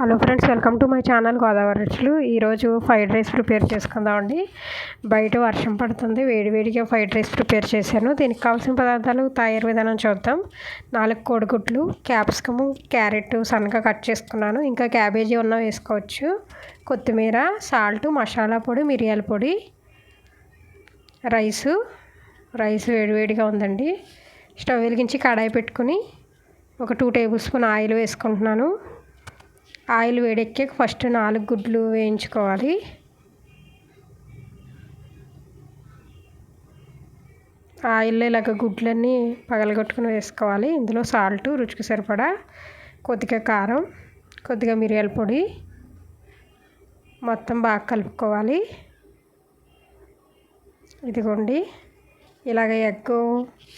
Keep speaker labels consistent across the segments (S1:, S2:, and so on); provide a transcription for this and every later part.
S1: Hello friends welcome to my channel Godavari రుచులు. ఈరోజు fried rice prepare చేసుకుందామండి బయట వర్షం పడుతుంది వేడివేడిగా ఫ్రైడ్ రైస్ ప్రిపేర్ చేశాను. దీనికి కావాల్సిన పదార్థాలు తయారు విధానం చూద్దాం. నాలుగు కోడిగుడ్లు క్యాప్సికము క్యారెట్ సన్నగా కట్ చేసుకున్నాను. ఇంకా క్యాబేజీ ఉన్న వేసుకోవచ్చు. కొత్తిమీర సాల్ట్ మసాలా పొడి మిరియాల పొడి రైసు. రైస్ వేడివేడిగా ఉందండి. స్టవ్ వెలిగించి కడాయి పెట్టుకుని ఒక టూ టేబుల్ స్పూన్ ఆయిల్ వేసుకుంటున్నాను. ఆయిల్ వేడెక్కి ఫస్ట్ నాలుగు గుడ్లు వేయించుకోవాలి. ఆయిల్లో ఇలాగ గుడ్లన్నీ పగలగొట్టుకుని వేసుకోవాలి. ఇందులో సాల్ట్ రుచికి సరిపడా కొద్దిగా కారం కొద్దిగా మిరియాల పొడి మొత్తం బాగా కలుపుకోవాలి. ఇదిగోండి ఇలాగ ఎగ్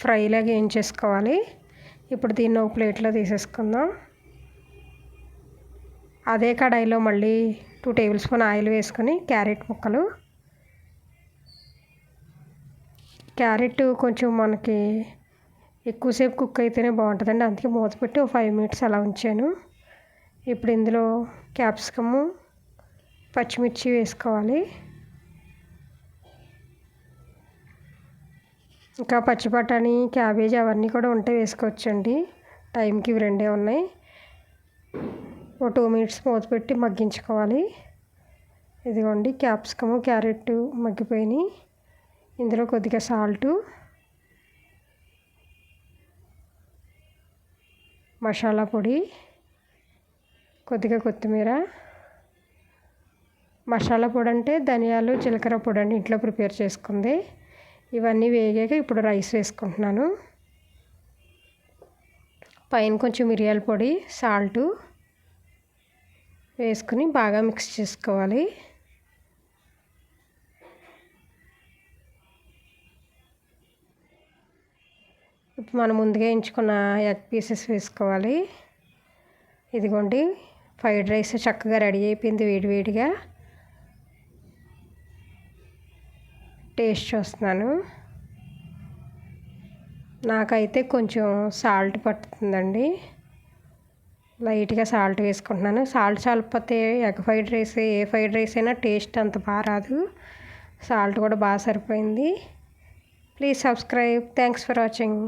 S1: ఫ్రైలాగా ఏం చేసుకోవాలి ఇప్పుడు దీన్ని ఒక ప్లేట్లో తీసేసుకుందాం. అదే కడాయిలో మళ్ళీ టూ టేబుల్ స్పూన్ ఆయిల్ వేసుకొని క్యారెట్ ముక్కలు. క్యారెట్ కొంచెం మనకి ఎక్కువసేపు కుక్ అయితేనే బాగుంటుందండి. అందుకే మూత పెట్టి ఒక ఫైవ్ మినిట్స్ అలా ఉంచాను. ఇప్పుడు ఇందులో క్యాప్సికము పచ్చిమిర్చి వేసుకోవాలి. ఇంకా పచ్చి బఠానీ క్యాబేజీ అవన్నీ కూడా ఉంటే వేసుకోవచ్చండి. టైంకి ఇవి రెండే ఉన్నాయి. ఒక టూ మినిట్స్ మూత పెట్టి మగ్గించుకోవాలి. ఇదిగోండి క్యాప్సికము క్యారెట్ మగ్గిపోయినాయి. ఇందులో కొద్దిగా సాల్టు మసాలా పొడి కొద్దిగా కొత్తిమీర. మసాలా పొడి అంటే ధనియాలు జీలకర్ర పొడి అండి ఇంట్లో ప్రిపేర్ చేసుకుంది. ఇవన్నీ వేగాక ఇప్పుడు రైస్ వేసుకుంటున్నాను. పైన కొంచెం మిరియాల పొడి సాల్టు వేసుకుని బాగా మిక్స్ చేసుకోవాలి. ఇప్పుడు మనం ముందుగా ఎంచుకున్న ఎగ్ పీసెస్ వేసుకోవాలి. ఇదిగోండి ఫ్రైడ్ రైస్ చక్కగా రెడీ అయిపోయింది వేడివేడిగా టేస్ట్ చూస్తున్నాను. నాకైతే కొంచెం సాల్ట్ పట్టుతుందండి. లైట్గా సాల్ట్ వేసుకుంటున్నాను. సాల్ట్ చాలకపోతే ఎగ్ ఫ్రైడ్ రైస్ ఏ ఫ్రైడ్ రైస్ అయినా టేస్ట్ అంత బాగా రాదు. సాల్ట్ కూడా బాగా సరిపోయింది. Please subscribe. Thanks for watching.